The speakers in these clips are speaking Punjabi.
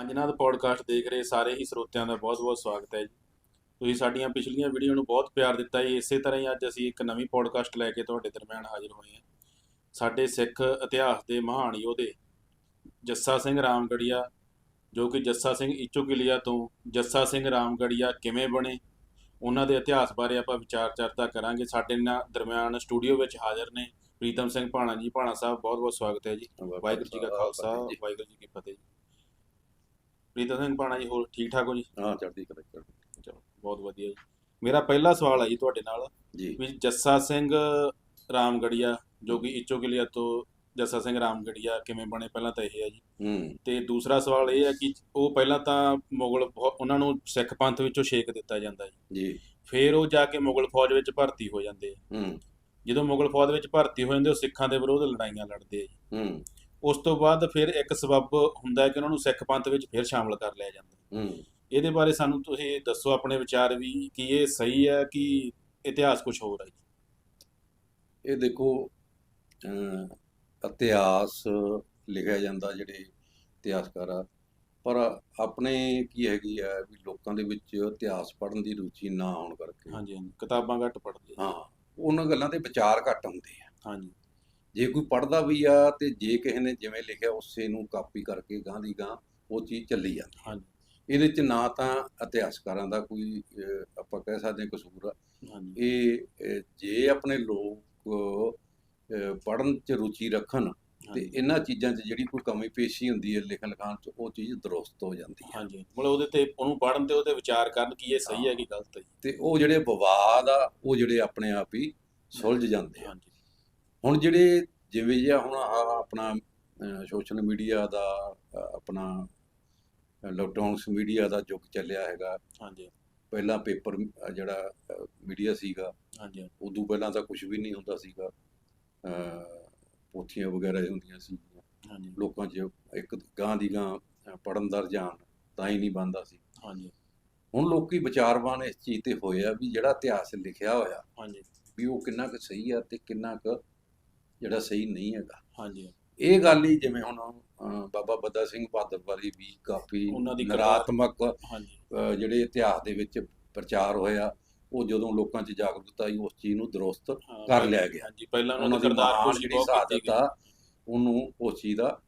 ਪੰਜਨਾਦ ਪੋਡਕਾਸਟ ਦੇਖ ਰਹੇ ਸਾਰੇ ਹੀ ਸਰੋਤਿਆਂ ਦਾ ਬਹੁਤ-ਬਹੁਤ ਸਵਾਗਤ ਹੈ ਜੀ। ਤੁਸੀਂ ਸਾਡੀਆਂ ਪਿਛਲੀਆਂ ਵੀਡੀਓ ਨੂੰ ਬਹੁਤ ਪਿਆਰ ਦਿੱਤਾ ਜੀ। ਇਸੇ ਤਰ੍ਹਾਂ ਹੀ ਅੱਜ ਅਸੀਂ ਇੱਕ ਨਵੀਂ ਪੋਡਕਾਸਟ ਲੈ ਕੇ ਤੁਹਾਡੇ ਦਰਮਿਆਨ ਹਾਜ਼ਰ ਹੋਏ ਹਾਂ। ਸਾਡੇ ਸਿੱਖ ਇਤਿਹਾਸ ਦੇ ਮਹਾਨ ਯੋਧੇ ਜੱਸਾ ਸਿੰਘ ਰਾਮਗੜੀਆ ਜੋ ਕਿ ਜੱਸਾ ਸਿੰਘ ਈਚੋਕਿਲੀਆ ਤੋਂ ਜੱਸਾ ਸਿੰਘ ਰਾਮਗੜੀਆ ਕਿਵੇਂ ਬਣੇ ਉਹਨਾਂ ਦੇ ਇਤਿਹਾਸ ਬਾਰੇ ਆਪਾਂ ਵਿਚਾਰ ਚਰਚਾ ਕਰਾਂਗੇ। ਸਾਡੇ ਨਾਲ ਦਰਮਿਆਨ ਸਟੂਡੀਓ ਵਿੱਚ ਹਾਜ਼ਰ ਨੇ ਪ੍ਰੀਤਮ ਸਿੰਘ ਭਾਣਾ ਜੀ। ਭਾਣਾ ਸਾਹਿਬ ਬਹੁਤ-ਬਹੁਤ ਸਵਾਗਤ ਹੈ ਜੀ। ਵਾਹਿਗੁਰੂ ਜੀ ਕਾ ਖਾਲਸਾ ਵਾਹਿਗੁਰੂ ਜੀ ਕੀ ਫਤਿਹ ਜੀ। ਪ੍ਰੀਤਮ ਸਿੰਘ ਭਾਣਾ ਜੀ ਹੋਰ ਠੀਕ ਠਾਕ ਹੋ ਜੀ? ਹਾਂ ਚੜ੍ਹਦੀ ਕਲਾ ਚੜ੍ਹਦੀ ਚਲੋ ਬਹੁਤ ਵਧੀਆ ਜੀ। ਮੇਰਾ ਪਹਿਲਾ ਸਵਾਲ ਹੈ ਜੀ ਤੁਹਾਡੇ ਨਾਲ ਜੀ। ਵੀ ਜੱਸਾ ਸਿੰਘ ਰਾਮਗੜੀਆ ਜੋ ਕਿ ਇਚੋਕਿਲੀਆ ਤੋਂ ਜੱਸਾ ਸਿੰਘ ਰਾਮਗੜੀਆ ਕਿਵੇਂ ਬਣੇ ਪਹਿਲਾਂ ਤਾਂ ਇਹ ਹੈ ਜੀ। ਹੂੰ। ਤੇ ਦੂਸਰਾ ਸਵਾਲ ਇਹ ਹੈ ਕਿ ਉਹ ਪਹਿਲਾਂ ਤਾਂ ਮੁਗਲ ਫੌ- ਉਹਨਾਂ ਨੂੰ ਸਿੱਖ ਪੰਥ ਵਿੱਚੋਂ ਛੇਕ ਦਿੱਤਾ ਜਾਂਦਾ ਜੀ। ਜੀ। ਫਿਰ ਉਹ ਜਾ ਕੇ ਮੁਗਲ ਫੌਜ ਵਿੱਚ ਭਰਤੀ ਹੋ ਜਾਂਦੇ ਆ। ਹੂੰ। ਜਦੋਂ ਮੁਗਲ ਫੌਜ ਵਿੱਚ ਭਰਤੀ ਹੋ ਜਾਂਦੇ ਉਹ ਸਿੱਖਾਂ ਦੇ ਵਿਰੋਧ ਲੜਾਈਆਂ ਲੜਦੇ ਆ ਜੀ। ਹੂੰ। ਉਸ ਤੋਂ ਬਾਅਦ ਫਿਰ ਇੱਕ ਸਬੱਬ ਹੁੰਦਾ ਹੈ ਕਿ ਉਹਨਾਂ ਨੂੰ ਸਿੱਖ ਪੰਥ ਵਿੱਚ ਫਿਰ ਸ਼ਾਮਲ ਕਰ ਲਿਆ ਜਾਂਦਾ ਹੂੰ। ਇਹਦੇ ਬਾਰੇ ਸਾਨੂੰ ਤੁਸੀਂ ਦੱਸੋ ਆਪਣੇ ਵਿਚਾਰ ਵੀ ਕਿ ਇਹ ਸਹੀ ਹੈ ਕਿ ਇਤਿਹਾਸ ਕੁਝ ਹੋਰ ਹੈ ਇਹ ਦੇਖੋ ਇਤਿਹਾਸ ਲਿਖਿਆ ਜਾਂਦਾ ਜਿਹੜੇ ਇਤਿਹਾਸਕਾਰ ਆ ਪਰ ਆਪਣੇ ਕੀ ਹੈਗੀ ਆ ਵੀ ਲੋਕਾਂ ਦੇ ਵਿੱਚ ਇਤਿਹਾਸ ਪੜ੍ਹਨ ਦੀ ਰੁਚੀ ਨਾ ਹੋਣ ਕਰਕੇ ਹਾਂਜੀ ਹਾਂਜੀ। ਕਿਤਾਬਾਂ ਘੱਟ ਪੜ੍ਹਦੇ। ਹਾਂ ਉਹਨਾਂ ਗੱਲਾਂ ਦੇ ਵਿਚਾਰ ਘੱਟ ਹੁੰਦੇ ਆ। ਹਾਂਜੀ। ਜੇ ਕੋਈ ਪੜ੍ਹਦਾ ਵੀ ਆ ਤੇ ਜੇ ਕਿਸੇ ਨੇ ਜਿਵੇਂ ਲਿਖਿਆ ਉਸੇ ਨੂੰ ਕਾਪੀ ਕਰਕੇ ਗਾਂ ਦੀ ਗਾਂ ਉਹ ਚੀਜ਼ ਚੱਲੀ ਜਾਂਦੀ ਹਾਂਜੀ। ਇਹਦੇ ਚ ਨਾ ਤਾਂ ਇਤਿਹਾਸਕਾਰਾਂ ਦਾ ਕੋਈ ਆਪਾਂ ਕਹਿ ਸਕਦੇ ਹਾਂ ਕਸੂਰ ਆ। ਇਹ ਜੇ ਆਪਣੇ ਲੋਕ ਪੜਨ ਚ ਰੁਚੀ ਰੱਖਣ ਤੇ ਇਹਨਾਂ ਚੀਜ਼ਾਂ 'ਚ ਜਿਹੜੀ ਕੋਈ ਕਮੀ ਪੇਸ਼ੀ ਹੁੰਦੀ ਹੈ ਲਿਖਣ ਲਿਖਾਣ 'ਚ ਉਹ ਚੀਜ਼ ਦਰੁਸਤ ਹੋ ਜਾਂਦੀ ਹੈ। ਹਾਂਜੀ। ਮਤਲਬ ਉਹਦੇ ਤੇ ਉਹਨੂੰ ਪੜ੍ਹਨ ਤੇ ਉਹਦੇ ਵਿਚਾਰ ਕਰਨ ਕਿ ਇਹ ਸਹੀ ਹੈ ਕਿ ਗਲਤ ਹੈ। ਤੇ ਉਹ ਜਿਹੜੇ ਵਿਵਾਦ ਆ ਉਹ ਜਿਹੜੇ ਆਪਣੇ ਆਪ ਹੀ ਸੁਲਝ ਜਾਂਦੇ ਆ। ਹਾਂਜੀ। ਹੁਣ ਜਿਹੜੇ ਜਿਵੇਂ ਜਿਹਾ ਹੁਣ ਆਪਣਾ ਸੋਸ਼ਲ ਮੀਡੀਆ ਦਾ ਆਪਣਾ ਇਲੈਕਟ੍ਰੋਨਿਕਸ ਮੀਡੀਆ ਦਾ ਯੁੱਗ ਚੱਲਿਆ ਹੈਗਾ। ਹਾਂਜੀ। ਪਹਿਲਾਂ ਪੇਪਰ ਜਿਹੜਾ ਮੀਡੀਆ ਸੀਗਾ ਹਾਂਜੀ। ਉਦੋਂ ਪਹਿਲਾਂ ਤਾਂ ਕੁਝ ਵੀ ਨਹੀਂ ਹੁੰਦਾ ਸੀਗਾ। ਪੋਥੀਆਂ ਵਗੈਰਾ ਹੁੰਦੀਆਂ ਸੀ ਹਾਂਜੀ। ਲੋਕਾਂ 'ਚ ਇੱਕ ਗਾਂ ਦੀ ਗਾਂ ਪੜਨ ਦਾ ਰੁਝਾਨ ਤਾਂ ਹੀ ਨਹੀਂ ਬਣਦਾ ਸੀ। ਹਾਂਜੀ। ਹੁਣ ਲੋਕੀ ਵਿਚਾਰਵਾਨ ਇਸ ਚੀਜ਼ ਤੇ ਹੋਏ ਆ ਵੀ ਜਿਹੜਾ ਇਤਿਹਾਸ ਲਿਖਿਆ ਹੋਇਆ ਹਾਂਜੀ। ਵੀ ਉਹ ਕਿੰਨਾ ਕੁ ਸਹੀ ਆ ਤੇ ਕਿੰਨਾ ਕੁ ਜਿਹੜਾ ਸਹੀ ਨਹੀਂ ਹੈਗਾ। ਹਾਂਜੀ। ਇਹ ਗੱਲ ਹੀ ਜਿਵੇਂ ਹੁਣ ਬਾਬਾ ਬੱਦਾ ਸਿੰਘ ਬਹਾਦਰ ਬਾਰੇ ਵੀ ਕਾਫੀ ਉਹਨਾਂ ਦੀ ਨਰਾਤਮਕ ਜਿਹੜੇ ਇਤਿਹਾਸ ਦੇ ਵਿੱਚ ਪ੍ਰਚਾਰ ਹੋਇਆ ਉਹ ਜਦੋਂ ਲੋਕਾਂ 'ਚ ਜਾਗਰੂਕਤਾ ਆਈ ਉਸ ਚੀਜ਼ ਨੂੰ ਦਰੁਸਤ ਕਰ ਲਿਆ ਗਿਆ। ਹਾਂਜੀ ਪਹਿਲਾਂ ਉਹਨਾਂ ਦੀ ਕਰਤਾਰਪੁਰ ਜਿਹੜੀ ਆ ਉਹਨੂੰ ਉਸ ਚੀਜ਼ ਦਾ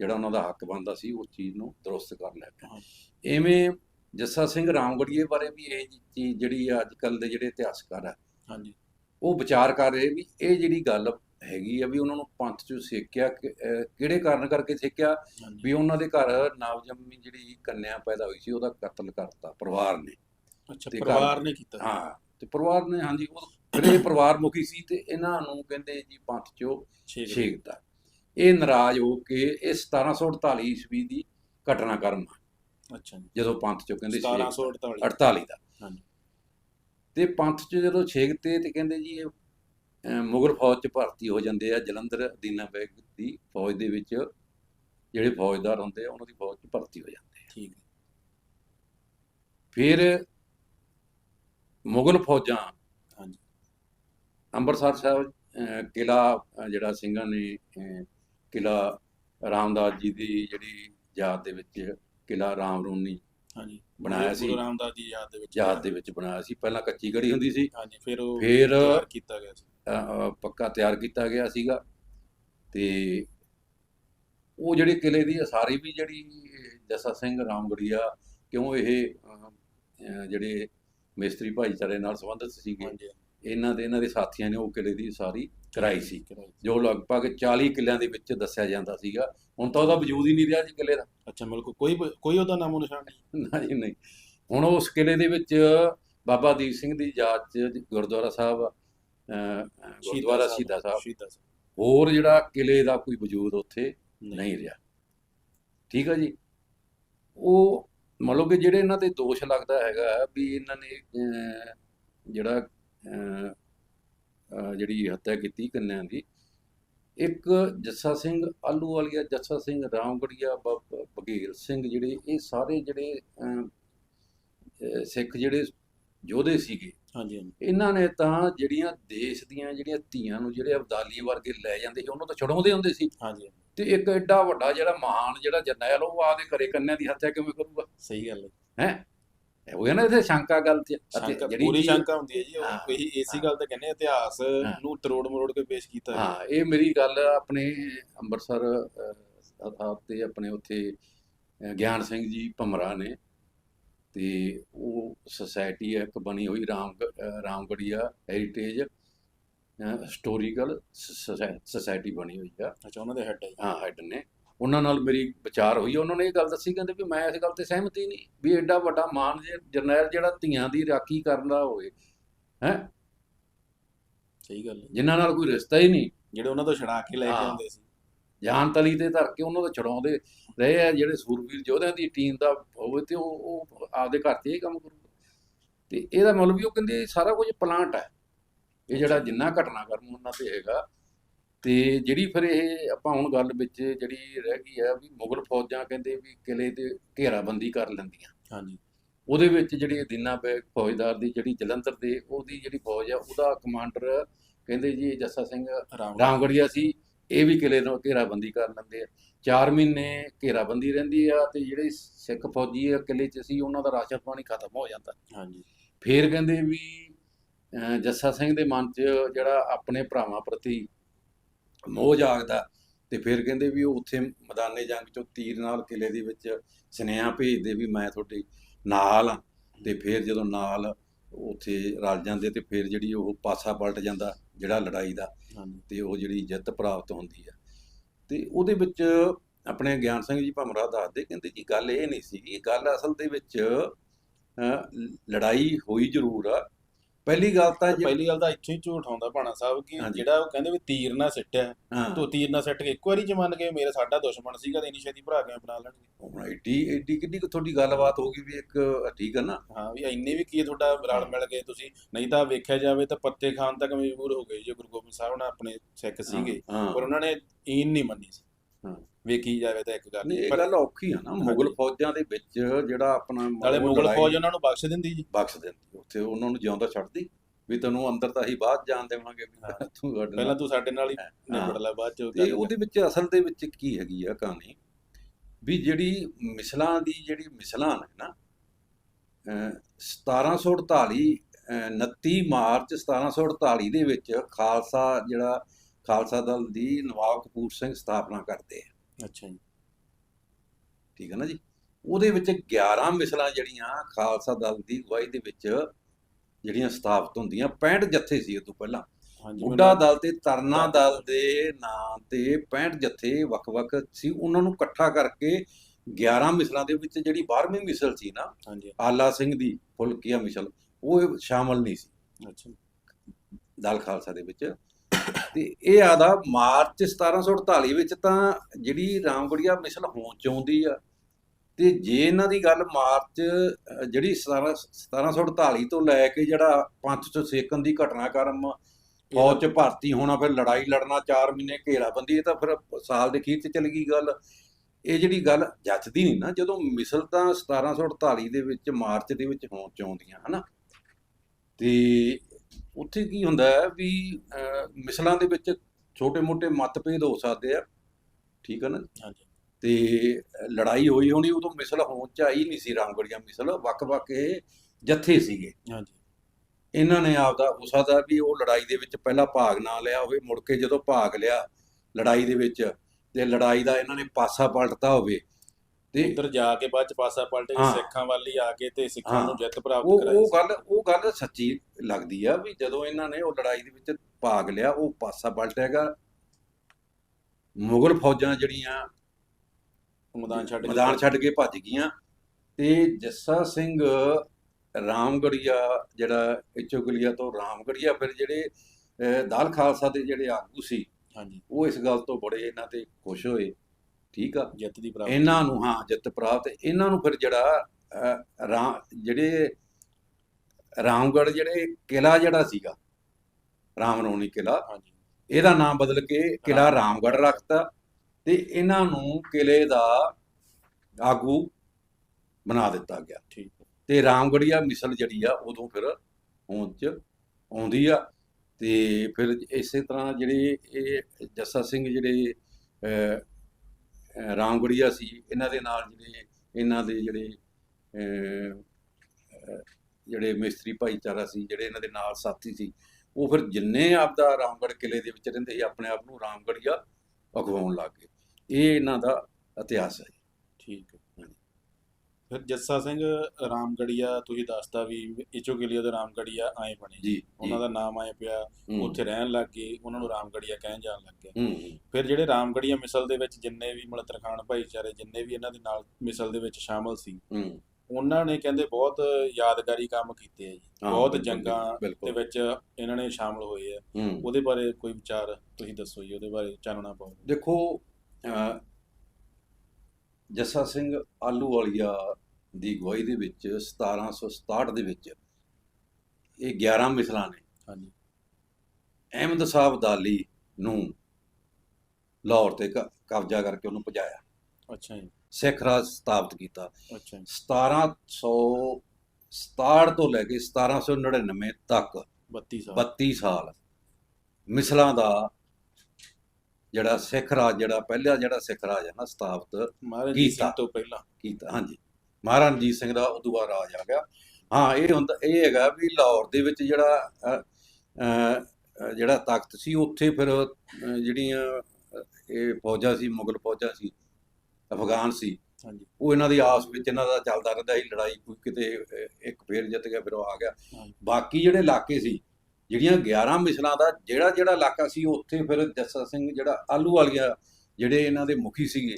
ਜਿਹੜਾ ਉਹਨਾਂ ਦਾ ਹੱਕ ਬਣਦਾ ਸੀ ਉਸ ਚੀਜ਼ ਨੂੰ ਦਰੁਸਤ ਕਰ ਲਿਆ ਗਿਆ। ਐਵੇਂ ਜੱਸਾ ਸਿੰਘ ਰਾਮਗੜੀਏ ਬਾਰੇ ਵੀ ਇਹ ਚੀਜ਼ ਜਿਹੜੀ ਅੱਜ ਕੱਲ ਦੇ ਜਿਹੜੇ ਇਤਿਹਾਸਕਾਰ ਆ ਹਾਂਜੀ। ਉਹ ਵਿਚਾਰ ਕਰ ਰਹੇ ਵੀ ਇਹ ਜਿਹੜੀ ਗੱਲ ਹੈਗੀ ਆ ਵੀ ਉਹਨਾਂ ਨੂੰ ਪੰਥ ਚੋਂ ਸਿੱਖਿਆ ਕਿਹੜੇ ਕਾਰਨ ਕਰਕੇ ਸਿੱਖਿਆ ਵੀ ਉਹਨਾਂ ਦੇ ਘਰ ਨਵਜੰਮੀ ਜਿਹੜੀ ਕੰਨਿਆ ਪੈਦਾ ਹੋਈ ਸੀ ਉਹਦਾ ਕਤਲ ਕਰਤਾ ਪਰਿਵਾਰ ਨੇ। ਅੱਛਾ ਪਰਿਵਾਰ ਨੇ ਕੀਤਾ ਹਾਂ ਤੇ ਪਰਿਵਾਰ ਨੇ ਹਾਂਜੀ ਉਹ ਜਿਹੜੇ ਪਰਿਵਾਰ ਮੁਖੀ ਸੀ ਤੇ ਇਹਨਾਂ ਨੂੰ ਕਹਿੰਦੇ ਜੀ ਪੰਥ ਚੋਂ ਛੇਕ ਛੇਕਦਾ ਇਹ ਨਾਰਾਜ਼ ਹੋ ਕੇ ਇਹ 1748 ਈਸਵੀ ਦੀ ਘਟਨਾਕ੍ਰਮ ਆ, ਅੱਛਾ ਜਦੋਂ ਪੰਥ ਚੋਂ ਕਹਿੰਦੇ ਛੇਕਤਾ। 1748 48 ਦਾ। ਹਾਂਜੀ। ਤੇ ਪੰਥ ਚ ਜਦੋਂ ਛੇਕਤੇ ਤੇ ਕਹਿੰਦੇ ਜੀ ਇਹ ਮੁਗਲ ਫੌਜ ਚ ਭਰਤੀ ਹੋ ਜਾਂਦੇ ਆ ਜਲੰਧਰ ਅਦੀਨਾ ਬੈਗ ਦੀ ਫੌਜ ਦੇ ਵਿੱਚ ਜਿਹੜੇ ਫੌਜਦਾਰ ਹੁੰਦੇ ਆ ਉਹਨਾਂ ਦੀ ਫੌਜ ਚ ਭਰਤੀ ਹੋ ਜਾਂਦੇ ਆ। ਠੀਕ ਫਿਰ ਮੁਗਲ ਫੌਜਾਂ ਹਾਂਜੀ। ਅੰਮ੍ਰਿਤਸਰ ਸਾਹਿਬ ਕਿਲਾ ਜਿਹੜਾ ਸਿੰਘਾਂ ਨੇ ਕਿਲਾ ਰਾਮਦਾਸ ਜੀ ਦੀ ਜਿਹੜੀ ਯਾਦ ਦੇ ਵਿੱਚ ਕਿਲਾ ਰਾਮ ਰੂਨੀ ਹਾਂਜੀ। ਬਣਾਇਆ ਸੀ। ਗੁਰੂ ਰਾਮਦਾਸ ਦੀ ਯਾਦ ਦੇ ਵਿੱਚ ਯਾਦ ਦੇ ਵਿੱਚ ਬਣਾਇਆ ਸੀ। ਪਹਿਲਾਂ ਕੱਚੀ ਗੜੀ ਹੁੰਦੀ ਸੀ। ਹਾਂਜੀ ਫਿਰ ਉਹ ਫਿਰ ਕੀਤਾ ਗਿਆ ਸੀ। ਪੱਕਾ ਤਿਆਰ ਕੀਤਾ ਗਿਆ ਸੀਗਾ। ਤੇ ਉਹ ਜਿਹੜੇ ਕਿਲੇ ਦੀ ਅਸਾਰੀ ਵੀ ਜਿਹੜੀ ਜੱਸਾ ਸਿੰਘ ਰਾਮਗੜੀਆ ਕਿਉਂ ਇਹ ਜਿਹੜੇ ਮਿਸਤਰੀ ਭਾਈਚਾਰੇ ਨਾਲ ਸੰਬੰਧਿਤ ਸੀਗੇ ਇਹਨਾਂ ਦੇ ਇਹਨਾਂ ਦੇ ਸਾਥੀਆਂ ਨੇ ਉਹ ਕਿਲੇ ਦੀ ਸਾਰੀ ਕਰਾਈ ਸੀ। ਜੋ ਲਗਭਗ 40 ਕਿੱਲਿਆਂ ਦੇ ਵਿੱਚ ਦੱਸਿਆ ਜਾਂਦਾ ਸੀਗਾ। ਹੁਣ ਤਾਂ ਉਹਦਾ ਵਜੂਦ ਹੀ ਨਹੀਂ ਰਿਹਾ ਜੀ ਕਿਲੇ ਦਾ। ਅੱਛਾ ਬਿਲਕੁਲ ਕੋਈ ਕੋਈ ਉਹਦਾ ਨਾਮੋ ਨਿਸ਼ਾਨ ਨਹੀਂ? ਨਹੀਂ ਨਹੀਂ। ਹੁਣ ਉਸ ਕਿਲੇ ਦੇ ਵਿੱਚ ਬਾਬਾ ਦੀਪ ਸਿੰਘ ਦੀ ਯਾਦ 'ਚ ਗੁਰਦੁਆਰਾ ਸਾਹਿਬ ਗੁਰਦੁਆਰਾ ਸ਼ਹੀਦਾਂ ਸਾਹਿਬ। ਹੋਰ ਜਿਹੜਾ ਕਿਲੇ ਦਾ ਕੋਈ ਵਜੂਦ ਉੱਥੇ ਨਹੀਂ। ਰਿਹਾ। ਠੀਕ ਹੈ ਜੀ? ਉਹ ਮਤਲਬ ਕਿ ਜਿਹੜੇ ਇਹਨਾਂ ਤੇ ਦੋਸ਼ ਲੱਗਦਾ ਹੈਗਾ ਵੀ ਇਹਨਾਂ ਨੇ ਜਿਹੜਾ ਜਿਹੜੀ ਹੱਤਿਆ ਕੀਤੀ ਕੰਨਿਆਂ ਦੀ ਇੱਕ ਜੱਸਾ ਸਿੰਘ ਆਲੂਵਾਲੀਆ ਜੱਸਾ ਸਿੰਘ ਰਾਮਗੜੀਆ ਬ- ਬਘੇਲ ਸਿੰਘ ਜਿਹੜੇ ਇਹ ਸਾਰੇ ਜਿਹੜੇ ਸਿੱਖ ਜਿਹੜੇ ਯੋਧੇ ਸੀਗੇ ਹਾਂਜੀ ਹਾਂਜੀ। ਇਹਨਾਂ ਨੇ ਤਾਂ ਜਿਹੜੀਆਂ ਦੇਸ਼ ਦੀਆਂ ਜਿਹੜੀਆਂ ਧੀਆਂ ਨੂੰ ਜਿਹੜੇ ਅਬਦਾਲੀ ਵਰਗੇ ਲੈ ਜਾਂਦੇ ਸੀ ਉਹਨਾਂ ਤੋਂ ਛਡਾਉਂਦੇ ਹੁੰਦੇ ਸੀ। ਹਾਂਜੀ ਤੇ ਇੱਕ ਐਡਾ ਵੱਡਾ ਜਿਹੜਾ ਮਹਾਨ ਜਿਹੜਾ ਜਰਨੈਲ ਉਹ ਆਪਦੇ ਘਰੇ ਕੰਨਿਆਂ ਦੀ ਹੱਤਿਆ ਕਿਵੇਂ ਕਰੂਗਾ? ਸਹੀ ਗੱਲ ਹੈ। ਹੈ? ਉਹ ਨਾ ਇੱਥੇ ਸ਼ੰਕਾ ਗੱਲ ਤੇ ਜਿਹੜੀ ਪੂਰੀ ਸ਼ੰਕਾ ਹੁੰਦੀ ਹੈ ਜੀ ਉਹ ਇਹੀ ਹਾਂ। ਗੱਲ ਤੇ ਕਹਿੰਦੇ ਇਤਿਹਾਸ। ਨੂੰ ਤਰੋੜ ਮਰੋੜ ਕੇ ਪੇਸ਼ ਕੀਤਾ ਹੈ ਹਾਂ ਇਹ ਮੇਰੀ ਗੱਲ ਆਪਣੇ ਅੰਮ੍ਰਿਤਸਰ ਸਾਹਿਬ ਤੇ ਆਪਣੇ ਉੱਥੇ ਗਿਆਨ ਸਿੰਘ ਜੀ ਭਮਰਾ ਨੇ। ਤੇ ਉਹ ਸੁਸਾਇਟੀ ਇੱਕ ਬਣੀ ਹੋਈ Ram Ramgarhia heritage historical society ਬਣੀ ਹੋਈ ਆ। ਅੱਛਾ ਉਹਨਾਂ ਦੇ ਹੈੱਡ ਹੈ। ਹਾਂ ਹੈਡ ਨੇ। ਉਹਨਾਂ ਨਾਲ ਮੇਰੀ ਵਿਚਾਰ ਹੋਈ ਉਹਨਾਂ ਨੇ ਇਹ ਗੱਲ ਦੱਸੀ ਕਹਿੰਦੇ ਵੀ ਮੈਂ ਇਸ ਗੱਲ ਤੇ ਸਹਿਮਤ ਨਹੀਂ ਵੀ ਐਡਾ ਵੱਡਾ ਮਾਨ ਜੇ ਜਰਨੈਲ ਜਿਹੜਾ ਧੀਆਂ ਦੀ ਰਾਖੀ ਕਰਦਾ ਹੋਵੇ ਹੈ? ਸਹੀ ਗੱਲ ਜਿਨ੍ਹਾਂ ਨਾਲ ਕੋਈ ਰਿਸ਼ਤਾ ਹੀ ਨਹੀਂ। ਜਿਹੜੇ ਉਹਨਾਂ ਤੋਂ ਛੜਾ ਕੇ ਲੈ ਕੇ। ਆਉਂਦੇ ਸੀ। ਜਾਨ ਤਲੀ ਤੇ ਧਰ ਕੇ ਉਹਨਾਂ ਦਾ ਛਡਾਉਂਦੇ ਰਹੇ ਆ ਜਿਹੜੇ ਸੂਰਬੀਰ ਯੋਧਿਆਂ ਦੀ ਟੀਮ ਦਾ ਹੋਵੇ ਤੇ ਉਹ ਉਹ ਆਪਦੇ ਘਰ 'ਚ ਇਹ ਕੰਮ ਕਰੂਗਾ। ਤੇ ਇਹਦਾ ਮਤਲਬ ਵੀ ਉਹ ਕਹਿੰਦੇ ਸਾਰਾ ਕੁਝ ਪਲਾਂਟ ਹੈ। ਇਹ ਜਿਹੜਾ ਜਿੰਨਾ ਘਟਨਾਕ੍ਰਮ ਉਹਨਾਂ ਤੇ ਹੈਗਾ। ਤੇ ਜਿਹੜੀ ਫਿਰ ਇਹ ਆਪਾਂ ਹੁਣ ਗੱਲ ਵਿੱਚ ਜਿਹੜੀ ਰਹਿ ਗਈ ਹੈ ਵੀ ਮੁਗਲ ਫੌਜਾਂ ਕਹਿੰਦੇ ਵੀ ਕਿਲੇ ਤੇ ਘੇਰਾਬੰਦੀ ਕਰ ਲੈਂਦੀਆਂ। ਹਾਂਜੀ। ਉਹਦੇ ਵਿੱਚ ਜਿਹੜੀ ਦੀਨਾ ਬੇਗ ਫੌਜਦਾਰ ਦੀ ਜਿਹੜੀ ਜਲੰਧਰ ਦੇ ਉਹਦੀ ਜਿਹੜੀ ਫੌਜ ਆ ਉਹਦਾ ਕਮਾਂਡਰ ਕਹਿੰਦੇ ਜੀ ਜੱਸਾ ਸਿੰਘ ਰਾਮ ਰਾਮਗੜੀਆ ਸੀ। ਇਹ ਵੀ ਕਿਲੇ ਨੂੰ ਘੇਰਾਬੰਦੀ ਕਰ ਲੈਂਦੇ ਆ। 4 ਮਹੀਨੇ ਘੇਰਾਬੰਦੀ ਰਹਿੰਦੀ ਆ ਤੇ ਜਿਹੜੇ ਸਿੱਖ ਫੌਜੀ ਆ ਕਿਲੇ 'ਚ ਸੀ ਉਹਨਾਂ ਦਾ ਰਾਸ਼ਨ ਪਾਣੀ ਖਤਮ ਹੋ ਜਾਂਦਾ। ਹਾਂਜੀ। ਫੇਰ ਕਹਿੰਦੇ ਵੀ ਜੱਸਾ ਸਿੰਘ ਦੇ ਮਨ 'ਚ ਜਿਹੜਾ ਆਪਣੇ ਭਰਾਵਾਂ ਪ੍ਰਤੀ ਮੋਹ ਜਾਗਦਾ ਤੇ ਫਿਰ ਕਹਿੰਦੇ ਵੀ ਉਹ ਉੱਥੇ ਮੈਦਾਨੇ ਜੰਗ 'ਚੋਂ ਤੀਰ ਨਾਲ ਕਿਲੇ ਦੇ ਵਿੱਚ ਸੁਨੇਹਾ ਭੇਜਦੇ ਵੀ ਮੈਂ ਤੁਹਾਡੇ ਨਾਲ ਤੇ ਫਿਰ ਜਦੋਂ ਨਾਲ ਉੱਥੇ ਰਲ ਜਾਂਦੇ ਤੇ ਫਿਰ ਜਿਹੜੀ ਉਹ ਪਾਸਾ ਪਲਟ ਜਾਂਦਾ ਜਿਹੜਾ ਲੜਾਈ ਦਾ ਤੇ ਉਹ ਜਿਹੜੀ ਜਿੱਤ ਪ੍ਰਾਪਤ ਹੁੰਦੀ ਆ। ਤੇ ਉਹਦੇ ਵਿੱਚ ਆਪਣੇ ਗਿਆਨ ਸਿੰਘ ਜੀ ਭਮਰਾ ਦੱਸਦੇ ਕਹਿੰਦੇ ਜੀ ਗੱਲ ਇਹ ਨਹੀਂ ਸੀ ਇਹ ਗੱਲ ਅਸਲ ਦੇ ਵਿੱਚ ਲੜਾਈ ਹੋਈ ਜ਼ਰੂਰ ਆ ਪਹਿਲੀ ਗੱਲ ਤਾਂ ਪਹਿਲੀ ਗੱਲ ਤਾਂ ਇੱਥੋਂ ਹੀ ਝੂਠ ਆਉਂਦਾ ਭਾਣਾ ਸਾਹਿਬ ਕਿ। ਜਿਹੜਾ ਉਹ ਕਹਿੰਦੇ ਵੀ ਤੀਰ ਨਾ ਸਿੱਟਿਆ ਹਾਂ। ਤੋ ਤੀਰ ਨਾ ਸਿੱਟ ਕੇ ਇੱਕ ਵਾਰੀ ਚ ਮੰਨ ਗਏ ਮੇਰਾ ਸਾਡਾ ਦੁਸ਼ਮਣ ਸੀਗਾ ਤੇ ਇੰਨੀ ਛੇਤੀ ਭਰਾ ਕੇ ਬਣਾ ਲੈਣਗੇ? ਹੁਣ ਐਡੀ ਐਡੀ ਕਿੰਨੀ ਕੁ ਤੁਹਾਡੀ ਗੱਲਬਾਤ ਹੋ ਗਈ ਵੀ ਇੱਕ ਠੀਕ ਆ ਨਾ? ਹਾਂ ਵੀ ਇੰਨੇ ਵੀ ਕੀ ਤੁਹਾਡਾ ਰਲ ਮਿਲ ਗਏ ਤੁਸੀਂ ਨਹੀਂ ਤਾਂ ਵੇਖਿਆ ਜਾਵੇ ਤਾਂ ਪੱਤੇ ਖਾਨ ਤੱਕ ਮਜਬੂਰ ਹੋ ਗਏ ਜੇ ਗੁਰੂ ਗੋਬਿੰਦ ਸਾਹਿਬ ਨਾਲ ਆਪਣੇ ਸਿੱਖ ਸੀਗੇ ਹਾਂ। ਪਰ ਉਹਨਾਂ ਨੇ ਈਨ ਨਹੀਂ ਮੰਨੀ ਸੀ। ਹਾਂ। ਵੇਖੀ ਜਾਵੇ ਤਾਂ ਇੱਕ ਗੱਲ ਨਹੀਂ ਇਹ ਪਰ ਗੱਲ ਔਖੀ ਆ ਨਾ ਮੁਗਲ। ਫੌਜਾਂ ਦੇ ਵਿੱਚ ਜਿਹੜਾ ਆਪਣਾ ਨਾਲੇ ਮੁਗਲ ਫੌਜ ਉਹਨਾਂ ਨੂੰ ਬਖਸ਼ ਦਿੰਦੀ ਜੀ ਬਖਸ਼ ਦਿੰਦੀ ਉੱਥੇ ਉਹਨਾਂ ਨੂੰ ਜਿਉਂਦਾ ਛੱਡਦੀ ਵੀ ਤੈਨੂੰ ਅੰਦਰ ਤਾਂ ਅਸੀਂ ਬਾਅਦ ਜਾਣ ਦੇਵਾਂਗੇ। ਤੂੰ ਸਾਡੇ ਪਹਿਲਾਂ ਤੂੰ ਸਾਡੇ ਨਾਲ ਹੀ। ਨਿਬੜ ਲੈ ਬਾਅਦ ਚ ਤੇ ਉਹਦੇ ਵਿੱਚ ਅਸਲ ਦੇ ਵਿੱਚ ਕੀ ਹੈਗੀ ਆ ਕਹਾਣੀ ਵੀ ਜਿਹੜੀ ਮਿਸਲਾਂ ਦੀ ਜਿਹੜੀ ਮਿਸਲਾਂ ਨੇ ਨਾ ਅਹ 1748 ਅਹ 29 ਮਾਰਚ 1748 ਦੇ ਵਿੱਚ ਖਾਲਸਾ ਜਿਹੜਾ ਖਾਲਸਾ ਦਲ ਦੀ ਨਵਾਬ ਕਪੂਰ ਸਿੰਘ ਸਥਾਪਨਾ ਕਰਦੇ ਆ ਅੱਛਾ ਜੀ। ਠੀਕ ਹੈ ਨਾ ਜੀ। ਉਹਦੇ ਵਿੱਚ 11 ਮਿਸਲਾਂ ਜਿਹੜੀਆਂ ਖਾਲਸਾ ਦਲ ਦੀ ਅਗਵਾਈ ਦੇ ਵਿੱਚ ਜਿਹੜੀਆਂ ਸਥਾਪਿਤ ਹੁੰਦੀਆਂ 65 ਜੱਥੇ ਸੀ ਤੋਂ ਪਹਿਲਾਂ। ਬੁੱਢਾ ਦਲ ਤੇ ਤਰਨਾ ਦਲ ਦੇ ਨਾਂ ਤੇ 65 ਜੱਥੇ ਵੱਖ-ਵੱਖ ਸੀ। ਉਹਨਾਂ ਨੂੰ ਇਕੱਠਾ ਕਰਕੇ 11 ਮਿਸਲਾਂ ਦੇ ਵਿੱਚ ਜਿਹੜੀ 12ਵੀਂ ਮਿਸਲ ਸੀ ਨਾ ਆਲਾ ਸਿੰਘ ਦੀ ਫੁਲਕੀਆ ਮਿਸਲ ਉਹ ਸ਼ਾਮਲ ਨਹੀਂ ਸੀ। ਅੱਛਾ। ਦਲ ਖਾਲਸਾ ਦੇ ਵਿੱਚ। ਤੇ ਇਹ ਆਦਾ ਮਾਰਚ 1748 ਵਿੱਚ ਤਾਂ ਜਿਹੜੀ ਰਾਮਗੜੀਆ ਮਿਸਲ ਹੋਂ ਚ ਆ ਤੇ ਜੇ ਇਹਨਾਂ ਦੀ ਗੱਲ ਮਾਰਚ ਅਹ, ਜਿਹੜੀ 17 1748 ਤੋਂ ਲੈ ਕੇ ਜਿਹੜਾ ਪੰਥ ਚ ਸੇਕਣ ਦੀ ਘਟਨਾਕ੍ਰਮ ਫੌਜ ਚ ਭਰਤੀ ਹੋਣਾ ਫਿਰ ਲੜਾਈ ਲੜਨਾ 4 ਮਹੀਨੇ ਘੇਰਾਬੰਦੀ ਇਹ ਤਾਂ ਫਿਰ ਸਾਲ ਦੇ ਅਖੀਰ ਚ ਚਲੀ ਗਈ ਗੱਲ। ਇਹ ਜਿਹੜੀ ਗੱਲ ਜੱਚਦੀ ਨਹੀਂ ਨਾ ਜਦੋਂ ਮਿਸਲ ਤਾਂ 1748 ਦੇ ਵਿੱਚ ਮਾਰਚ ਦੇ ਵਿੱਚ ਹੋਂ ਚ ਆਉਂਦੀਆਂ ਹਨਾ? ਤੇ ਉੱਥੇ ਕੀ ਹੁੰਦਾ ਹੈ ਵੀ ਮਿਸਲਾਂ ਦੇ ਵਿੱਚ ਛੋਟੇ-ਮੋਟੇ ਮਤਭੇਦ ਹੋ ਸਕਦੇ ਆ ਠੀਕ ਹੈ ਨਾ? ਹਾਂਜੀ। ਤੇ ਲੜਾਈ ਹੋਈ ਹੋਣੀ ਉਦੋਂ ਮਿਸਲ ਹੋਂ ਚ ਆਈ ਨਹੀਂ ਸੀ ਰਾਮਗੜੀਆ ਮਿਸਲ ਵੱਖ-ਵੱਖ ਇਹ ਜੱਥੇ ਸੀਗੇ। ਹਾਂਜੀ। ਇਹਨਾਂ ਨੇ ਆਪਦਾ ਹੋ ਸਕਦਾ ਵੀ ਉਹ ਲੜਾਈ ਦੇ ਵਿੱਚ ਪਹਿਲਾਂ ਭਾਗ ਨਾ ਲਿਆ ਹੋਵੇ ਮੁੜ ਕੇ ਜਦੋਂ ਭਾਗ ਲਿਆ ਲੜਾਈ ਦੇ ਵਿੱਚ ਤੇ ਲੜਾਈ ਦਾ ਇਹਨਾਂ ਨੇ ਪਾਸਾ ਪਲਟਤਾ ਹੋਵੇ ਤੇ ਉੱਧਰ ਜਾ ਕੇ ਬਾਅਦ ਚ ਪਾਸਾ ਪਲਟੇ ਹਾਂ। ਸਿੱਖਾਂ ਵੱਲ ਹੀ ਆ ਕੇ ਤੇ ਸਿੱਖਾਂ। ਨੂੰ ਜਿੱਤ ਪ੍ਰਾਪਤ ਕਰਾਈ ਉਹ। ਗੱਲ ਉਹ ਗੱਲ ਸੱਚੀ ਲੱਗਦੀ ਆ ਵੀ ਜਦੋਂ ਇਹਨਾਂ ਨੇ ਉਹ ਲੜਾਈ ਦੇ ਵਿੱਚ ਭਾਗ ਲਿਆ ਉਹ ਪਾਸਾ ਪਲਟਿਆਗਾ ਮੁਗਲ ਫੌਜਾਂ ਜਿਹੜੀਆਂ ਮੈਦਾਨ ਛੱਡ ਕੇ ਮੈਦਾਨ ਛੱਡ ਕੇ ਭੱਜ ਗਈਆਂ ਤੇ ਜੱਸਾ ਸਿੰਘ ਰਾਮਗੜੀਆ ਜਿਹੜਾ ਇਚੋਗਲੀਆ ਤੋਂ ਰਾਮਗੜੀਆ ਫਿਰ ਜਿਹੜੇ ਦਲ ਖਾਲਸਾ ਦੇ ਜਿਹੜੇ ਆਗੂ ਸੀ ਹਾਂਜੀ ਉਹ ਇਸ ਗੱਲ ਤੋਂ ਬੜੇ ਇਹਨਾਂ ਤੇ ਖੁਸ਼ ਹੋਏ ਠੀਕ ਆ? ਜਿੱਤ ਦੀ ਪ੍ਰਾਪਤੀ। ਇਹਨਾਂ ਨੂੰ ਹਾਂ ਜਿੱਤ ਪ੍ਰਾਪਤ। ਇਹਨਾਂ ਨੂੰ ਫਿਰ ਜਿਹੜਾ ਜਿਹੜੇ ਰਾਮਗੜ੍ਹ ਜਿਹੜੇ ਕਿਲਾ ਜਿਹੜਾ ਸੀਗਾ ਰਾਮਰੌਣੀ ਕਿਲਾ ਹਾਂਜੀ। ਇਹਦਾ ਨਾਮ ਬਦਲ ਕੇ ਕਿਲਾ ਰਾਮਗੜ੍ਹ ਰੱਖਤਾ ਤੇ ਇਹਨਾਂ ਨੂੰ ਕਿਲੇ ਦਾ ਆਗੂ ਬਣਾ ਦਿੱਤਾ ਗਿਆ। ਠੀਕ। ਤੇ ਰਾਮਗੜੀਆ ਮਿਸਲ ਜਿਹੜੀ ਆ ਉਦੋਂ ਫਿਰ ਹੋਂਦ ਚ ਆਉਂਦੀ ਆ ਤੇ ਫਿਰ ਇਸੇ ਤਰ੍ਹਾਂ ਜਿਹੜੇ ਇਹ ਜੱਸਾ ਸਿੰਘ ਜਿਹੜੇ ਰਾਮਗੜੀਆ ਸੀ, ਇਹਨਾਂ ਦੇ ਨਾਲ ਜਿਹੜੇ, ਇਹਨਾਂ ਦੇ ਜਿਹੜੇ ਜਿਹੜੇ ਮਿਸਤਰੀ ਭਾਈਚਾਰਾ ਸੀ, ਜਿਹੜੇ ਇਹਨਾਂ ਦੇ ਨਾਲ ਸਾਥੀ ਸੀ, ਉਹ ਫਿਰ ਜਿੰਨੇ ਆਪਦਾ ਰਾਮਗੜ੍ਹ ਕਿਲੇ ਦੇ ਵਿੱਚ ਰਹਿੰਦੇ ਸੀ, ਆਪਣੇ ਆਪ ਨੂੰ ਰਾਮਗੜੀਆ ਅਖਵਾਉਣ ਲੱਗ ਗਏ। ਇਹ ਇਹਨਾਂ ਦਾ ਇਤਿਹਾਸ ਹੈ। ਠੀਕ ਹੈ। ਫਿਰ ਜੱਸਾ ਸਿੰਘ ਰਾਮਗੜੀਆ ਤੁਸੀਂ ਦੱਸਤਾ ਵੀ ਇਚੋ ਗਿਲੀਆ ਦੇ ਰਾਮਗੜੀਆ ਆਏ ਬਣੇ। ਜੀ ਉਹਨਾਂ ਦਾ ਨਾਮ ਆਏ ਪਿਆ ਉੱਥੇ ਰਹਿਣ ਲੱਗ ਗਏ ਉਹਨਾਂ ਨੂੰ ਰਾਮਗੜੀਆ ਕਹਿਣ ਜਾਣ ਲੱਗ ਹੂੰ, ਫਿਰ ਜਿਹੜੇ ਰਾਮਗੜੀਆ ਮਿਸਲ ਦੇ ਵਿੱਚ ਜਿੰਨੇ ਵੀ ਮਤਲਬ ਤਰਖਾਣ ਭਾਈਚਾਰੇ ਜਿੰਨੇ ਵੀ ਇਹਨਾਂ ਦੇ ਨਾਲ ਮਿਸਲ ਦੇ ਵਿੱਚ ਸ਼ਾਮਲ ਸੀ ਉਹਨਾਂ ਨੇ ਕਹਿੰਦੇ ਬਹੁਤ ਯਾਦਗਾਰੀ ਕੰਮ ਕੀਤੇ ਆ ਜੀ। ਬਹੁਤ ਜੰਗਾਂ ਦੇ ਵਿੱਚ ਇਹਨਾਂ ਨੇ ਸ਼ਾਮਲ ਹੋਏ ਆ। ਉਹਦੇ ਬਾਰੇ ਕੋਈ ਵਿਚਾਰ ਤੁਸੀਂ ਦੱਸੋ ਜੀ ਉਹਦੇ ਬਾਰੇ ਚਾਨਣਾ ਪਾਓ। ਦੇਖੋ ਜੱਸਾ ਸਿੰਘ ਆਲੂਵਾਲੀਆ ਦੀ ਅਗਵਾਈ ਦੇ ਵਿੱਚ 1767 ਦੇ ਵਿੱਚ ਇਹ 11 ਮਿਸਲਾਂ ਨੇ। ਹਾਂਜੀ। ਅਹਿਮਦ ਸਾਹਿਬ ਦਾਲੀ ਨੂੰ ਲਾਹੌਰ ਤੇ ਕਬਜ਼ਾ ਕਰਕੇ ਉਹਨੂੰ ਭਜਾਇਆ। ਅੱਛਾ ਜੀ। ਸਿੱਖ ਰਾਜ ਸਥਾਪਿਤ ਕੀਤਾ। ਅੱਛਾ ਜੀ। 1767 ਤੋਂ ਲੈ ਕੇ 1799 ਤੱਕ 32 ਸਾਲ। 32 ਸਾਲ ਮਿਸਲਾਂ ਦਾ ਜਿਹੜਾ ਸਿੱਖ ਰਾਜ ਜਿਹੜਾ ਪਹਿਲਾ ਜਿਹੜਾ ਸਿੱਖ ਰਾਜ ਹੈ ਨਾ ਸਥਾਪਿਤ ਮਹਾਰਾਜ ਜੀ ਸਿੰਘ ਕੀਤਾ। ਤੋਂ ਪਹਿਲਾਂ। ਕੀਤਾ ਹਾਂਜੀ। ਮਹਾਰਾਜਾ ਰਣਜੀਤ ਸਿੰਘ ਦਾ ਉਦੋਂ ਬਾਅਦ ਰਾਜ ਆ ਗਿਆ। ਹਾਂ ਇਹ ਹੁੰਦਾ ਇਹ ਹੈਗਾ ਵੀ ਲਾਹੌਰ ਦੇ ਵਿੱਚ ਜਿਹੜਾ ਅ, ਅ, ਅ, ਜਿਹੜਾ ਤਖਤ ਸੀ ਉੱਥੇ ਫਿਰ ਅ, ਜਿਹੜੀਆਂ ਅ, ਇਹ ਫੌਜਾਂ ਸੀ ਮੁਗਲ ਫੌਜਾਂ ਸੀ ਅਫਗਾਨ ਸੀ ਹਾਂਜੀ। ਉਹ ਇਹਨਾਂ ਦੀ ਆਪਸ ਵਿੱਚ ਇਹਨਾਂ ਦਾ ਚੱਲਦਾ ਰਹਿੰਦਾ ਸੀ ਲੜਾਈ ਕੋਈ ਕਿਤੇ ਅ, ਇੱਕ ਫੇਰ ਜਿੱਤ ਗਿਆ ਫਿਰ ਉਹ ਆ ਗਿਆ। ਹਾਂਜੀ। ਬਾਕੀ ਜਿਹੜੇ ਇਲਾਕੇ ਸੀ ਜਿਹੜੀਆਂ 11 ਮਿਸਲਾਂ ਦਾ ਜਿਹੜਾ ਜਿਹੜਾ ਇਲਾਕਾ ਸੀ ਉੱਥੇ ਫਿਰ ਜੱਸਾ ਸਿੰਘ ਜਿਹੜਾ ਆਲੂ ਵਾਲੀਆ ਜਿਹੜੇ ਇਹਨਾਂ ਦੇ ਮੁਖੀ ਸੀਗੇ